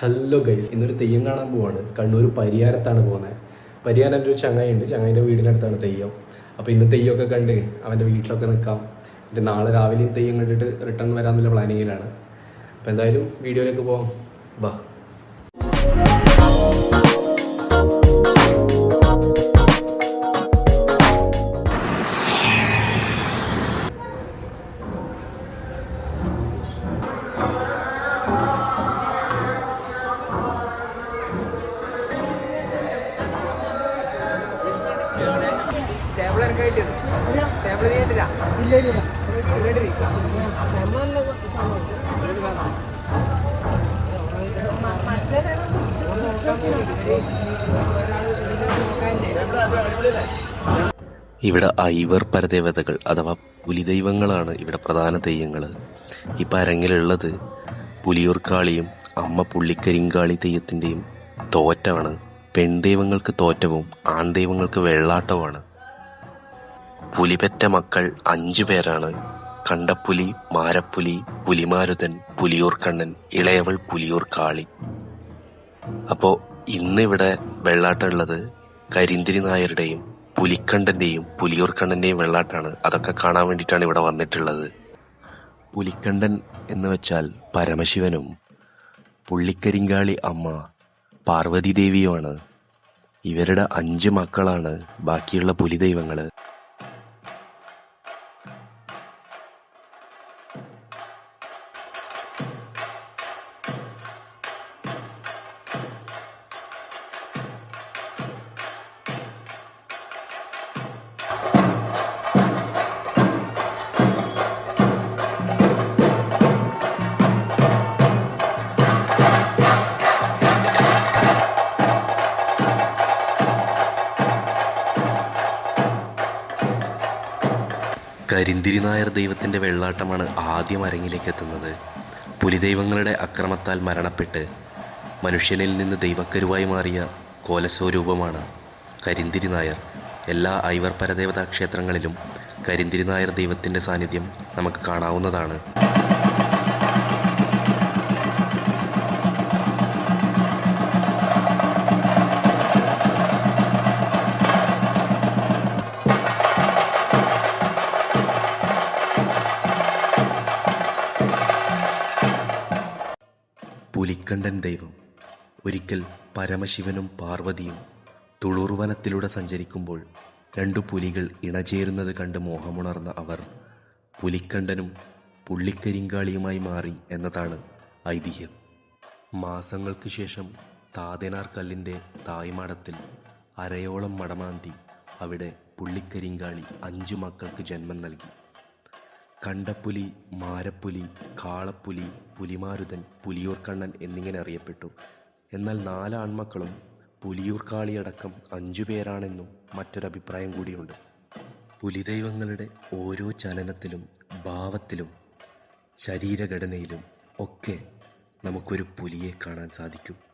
Hello guys ഇന്നൊരു തെയ്യം കാണാൻ പോവാണ്. കണ്ണൂർ പരിയാരത്താണ് പോകുന്നത് പരിയാരം എന്റെ ഒരു ചങ്ങായി ഉണ്ട് ചങ്ങായിന്റെ വീടിനടുത്താണ് തെയ്യം. അപ്പോൾ ഇന്ന് തെയ്യമൊക്കെ കണ്ട് അവന്റെ വീട്ടിലൊക്കെ നിൽക്കാം പിന്നെ നാളെ രാവിലെയും തെയ്യം കണ്ടിട്ട് റിട്ടേൺ വരാമെന്നുള്ള പ്ലാനിങ്ങിലാണ് അപ്പോൾ എന്തായാലും വീഡിയോയിലേക്ക് പോവാം. ബാ. ഇവിടെ ഐവർ പരദേവതകൾ അഥവാ പുലിദൈവങ്ങളാണ് ഇവിടെ പ്രധാന തെയ്യങ്ങൾ ഈ പരങ്ങിലുള്ളത് പുലിയൂർക്കാളിയും അമ്മ പുള്ളിക്കരിങ്കാളി തെയ്യത്തിന്റെയും തോറ്റാണ് പെൺദൈവങ്ങൾക്ക് തോറ്റവും ആൺദൈവങ്ങൾക്ക് വെള്ളാട്ടവുമാണ്. പുലിപെറ്റ മക്കൾ അഞ്ചു പേരാണ്. കണ്ടപ്പുലി മാരപ്പുലി പുലിമാരുതൻ പുലിയൂർക്കണ്ണൻ ഇളയവൾ പുലിയൂർക്കാളി. അപ്പോൾ ഇന്നിവിടെ വെള്ളാട്ടമുള്ളത് കരിന്തിരി നായരുടെയും പുലിക്കണ്ടന്റെയും പുലിയൂർക്കണ്ണന്റെയും വെള്ളാട്ടാണ്. അതൊക്കെ കാണാൻ വേണ്ടിയിട്ടാണ് ഇവിടെ വന്നിട്ടുള്ളത്. പുലിക്കണ്ടൻ എന്ന് വെച്ചാൽ പരമശിവനും പുള്ളിക്കരിങ്കാളി അമ്മ പാർവതി ദേവിയുമാണ് ഇവരുടെ അഞ്ച് മക്കളാണ് ബാക്കിയുള്ള പുലിദൈവങ്ങൾ. കരിന്തിരി നായർ ദൈവത്തിന്റെ വെള്ളാട്ടമാണ് ആദ്യം അരങ്ങിലേക്ക് എത്തുന്നത്. പുലിദൈവങ്ങളുടെ അക്രമത്താൽ മരണപ്പെട്ട് മനുഷ്യനിൽ നിന്ന് ദൈവക്കരുവായി മാറിയ കോലസ്വരൂപമാണ് കരിന്തിരി നായർ എല്ലാ ഐവർ പരദേവതാ ക്ഷേത്രങ്ങളിലും കരിന്തിരി നായർ ദൈവത്തിന്റെ സാന്നിധ്യം നമുക്ക് കാണാവുന്നതാണ്. പുലിക്കണ്ടൻ ദൈവം ഒരിക്കൽ പരമശിവനും പാർവതിയും തുളൂർ വനത്തിലൂടെ സഞ്ചരിക്കുമ്പോൾ രണ്ടു പുലികൾ ഇണചേരുന്നത് കണ്ട് മോഹമുണർന്ന അവർ പുലിക്കണ്ഠനും പുള്ളിക്കരിങ്കാളിയുമായി മാറി എന്നതാണ് ഐതിഹ്യം. മാസങ്ങൾക്ക് ശേഷം താതനാർ കല്ലിന്റെ തായ്മാടത്തിൽ അരയോളം മടമാന്തി അവിടെ പുള്ളിക്കരിങ്കാളി അഞ്ചു മക്കൾക്ക് ജന്മം നൽകി. കണ്ടപ്പുലി മാരപ്പുലി കാളപ്പുലി പുലിമാരുതൻ പുലിയൂർക്കണ്ണൻ എന്നിങ്ങനെ അറിയപ്പെട്ടു. എന്നാൽ നാല് ആൺമക്കളും പുലിയൂർക്കാളിയടക്കം അഞ്ചു പേരാണെന്നും മറ്റൊരഭിപ്രായം കൂടിയുണ്ട്. പുലിദൈവങ്ങളുടെ ഓരോ ചലനത്തിലും ഭാവത്തിലും ശരീരഘടനയിലും ഒക്കെ നമുക്കൊരു പുലിയെ കാണാൻ സാധിക്കും.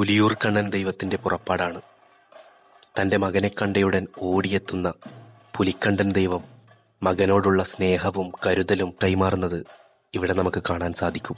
പുലിയൂർ കണ്ണൻ ദൈവത്തിന്റെ പുറപ്പാടാണ്. തന്റെ മകനെ കണ്ടയുടൻ ഓടിയെത്തുന്ന പുലിക്കണ്ഠൻ ദൈവം മകനോടുള്ള സ്നേഹവും കരുതലും കൈമാറുന്നത് ഇവിടെ നമുക്ക് കാണാൻ സാധിക്കും.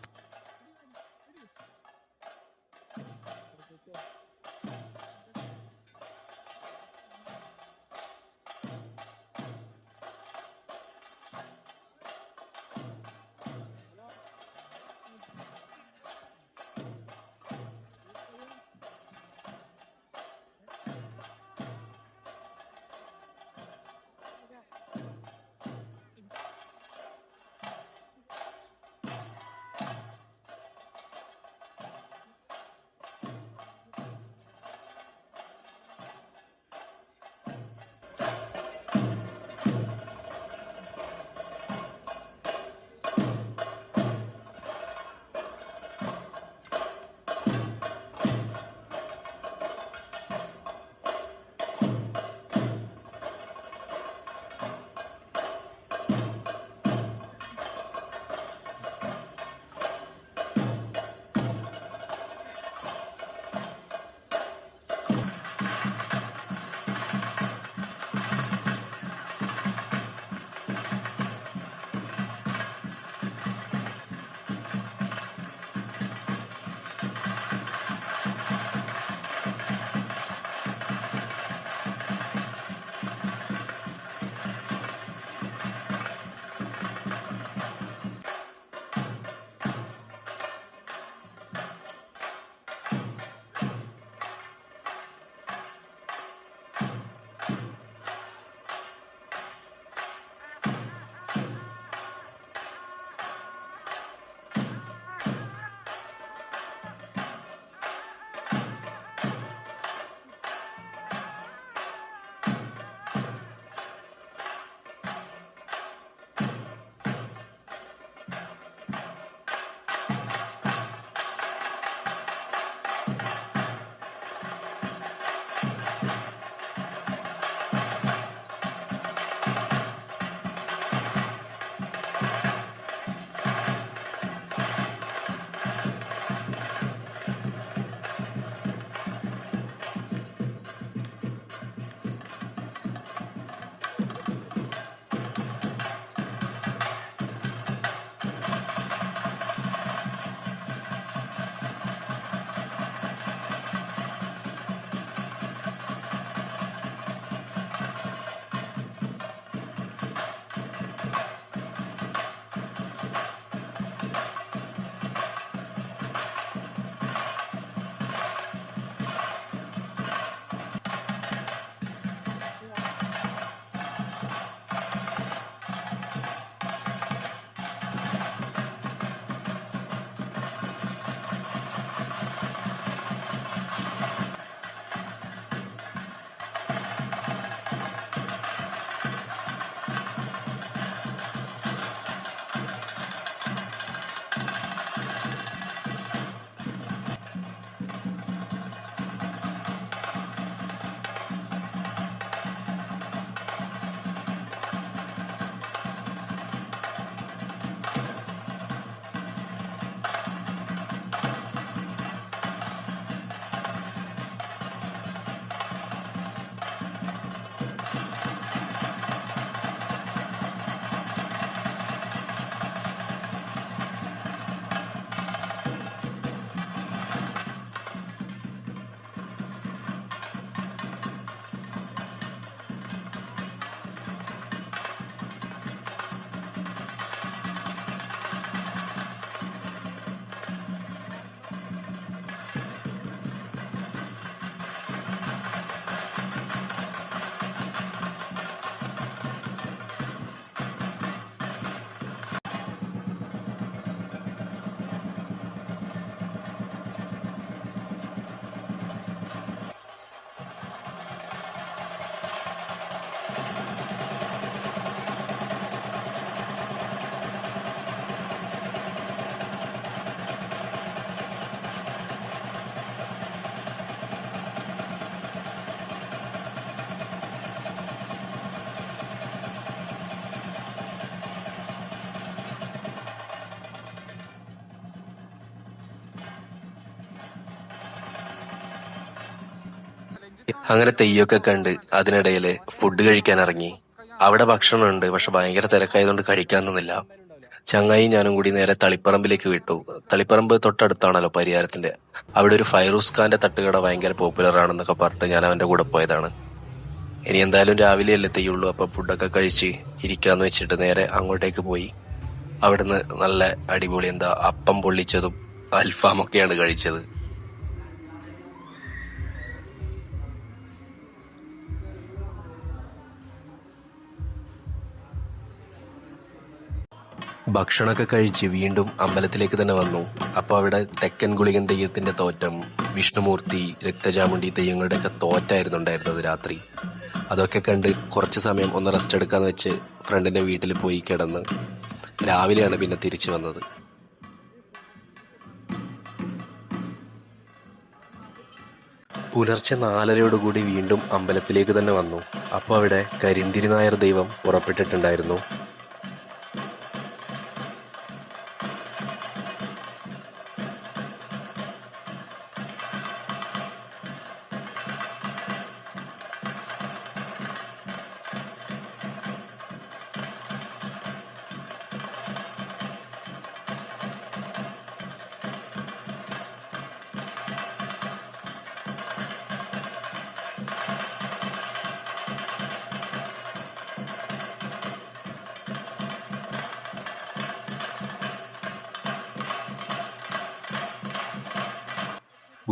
അങ്ങനെ തെയ്യൊക്കെ കണ്ട് അതിനിടയിൽ ഫുഡ് കഴിക്കാൻ ഇറങ്ങി. അവിടെ ഭക്ഷണമുണ്ട് പക്ഷെ ഭയങ്കര തിരക്കായതുകൊണ്ട് കഴിക്കാൻ നിന്നില്ല. ചങ്ങായി ഞാനും കൂടി നേരെ തളിപ്പറമ്പിലേക്ക് വിട്ടു. തളിപ്പറമ്പ് തൊട്ടടുത്താണല്ലോ പരിഹാരത്തിന്റെ അവിടെ ഒരു ഫൈറൂസ് ഖാന്റെ തട്ടുകട ഭയങ്കര പോപ്പുലർ ആണെന്നൊക്കെ പറഞ്ഞിട്ട് ഞാൻ അവന്റെ കൂടെ പോയതാണ്. ഇനി എന്തായാലും രാവിലെ അല്ലേ തെയ്യുള്ളൂ അപ്പൊ ഫുഡൊക്കെ കഴിച്ച് ഇരിക്കാന്ന് വെച്ചിട്ട് നേരെ അങ്ങോട്ടേക്ക് പോയി. അവിടുന്ന് നല്ല അടിപൊളി എന്താ അപ്പം പൊള്ളിച്ചതും അൽഫാമൊക്കെയാണ് കഴിച്ചത്. ഭക്ഷണമൊക്കെ കഴിച്ച് വീണ്ടും അമ്പലത്തിലേക്ക് തന്നെ വന്നു. അപ്പൊ അവിടെ തെക്കൻ ഗുളികൻ തെയ്യത്തിന്റെ തോറ്റം വിഷ്ണുമൂർത്തി രക്തചാമുണ്ടി തെയ്യങ്ങളുടെ ഒക്കെ തോറ്റായിരുന്നു ഉണ്ടായിരുന്നത് രാത്രി. അതൊക്കെ കണ്ട് കുറച്ച് സമയം ഒന്ന് റെസ്റ്റ് എടുക്കാന്ന് വെച്ച് ഫ്രണ്ടിന്റെ വീട്ടിൽ പോയി കിടന്ന് രാവിലെയാണ് പിന്നെ തിരിച്ചു വന്നത്. പുലർച്ചെ നാലരയോടുകൂടി വീണ്ടും അമ്പലത്തിലേക്ക് തന്നെ വന്നു. അപ്പോൾ അവിടെ കരിന്തിരി നായർ ദൈവം പുറപ്പെട്ടിട്ടുണ്ടായിരുന്നു.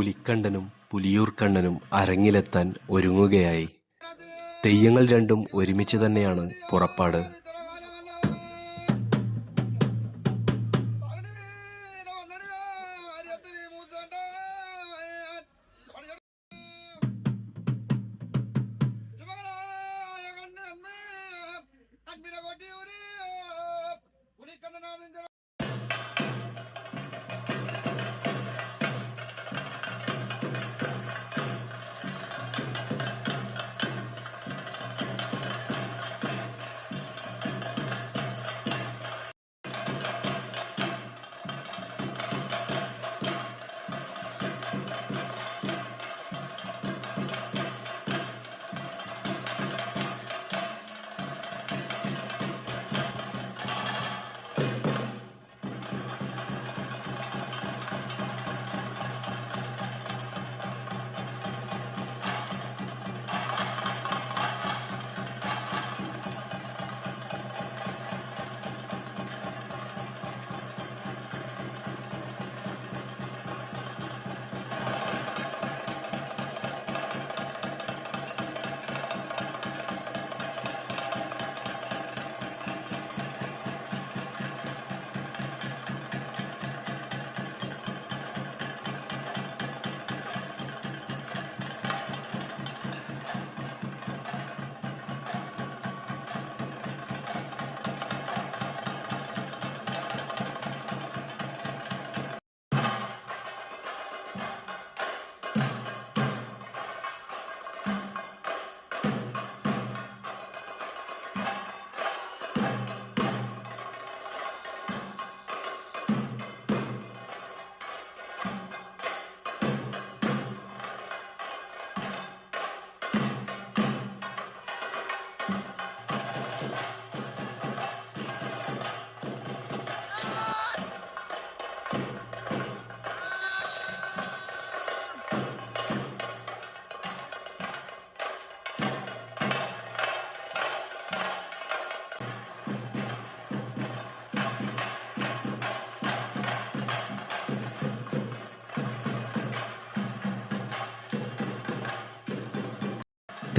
പുലിക്കണ്ടനും പുലിയൂർക്കണ്ണനും അരങ്ങിലെത്താൻ ഒരുങ്ങുകയായി. തെയ്യങ്ങൾ രണ്ടും ഒരുമിച്ച് തന്നെയാണ് പുറപ്പാട്.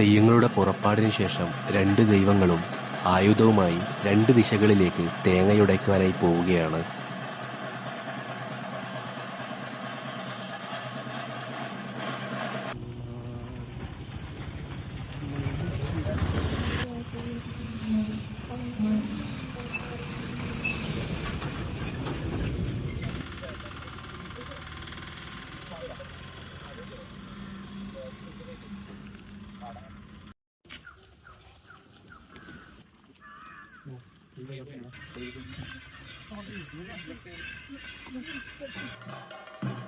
തെയ്യങ്ങളുടെ പുറപ്പാടിന് ശേഷം രണ്ട് ദൈവങ്ങളും ആയുധവുമായി രണ്ട് ദിശകളിലേക്ക് തേങ്ങയുടയ്ക്കുവാനായി പോവുകയാണ്. Thank you.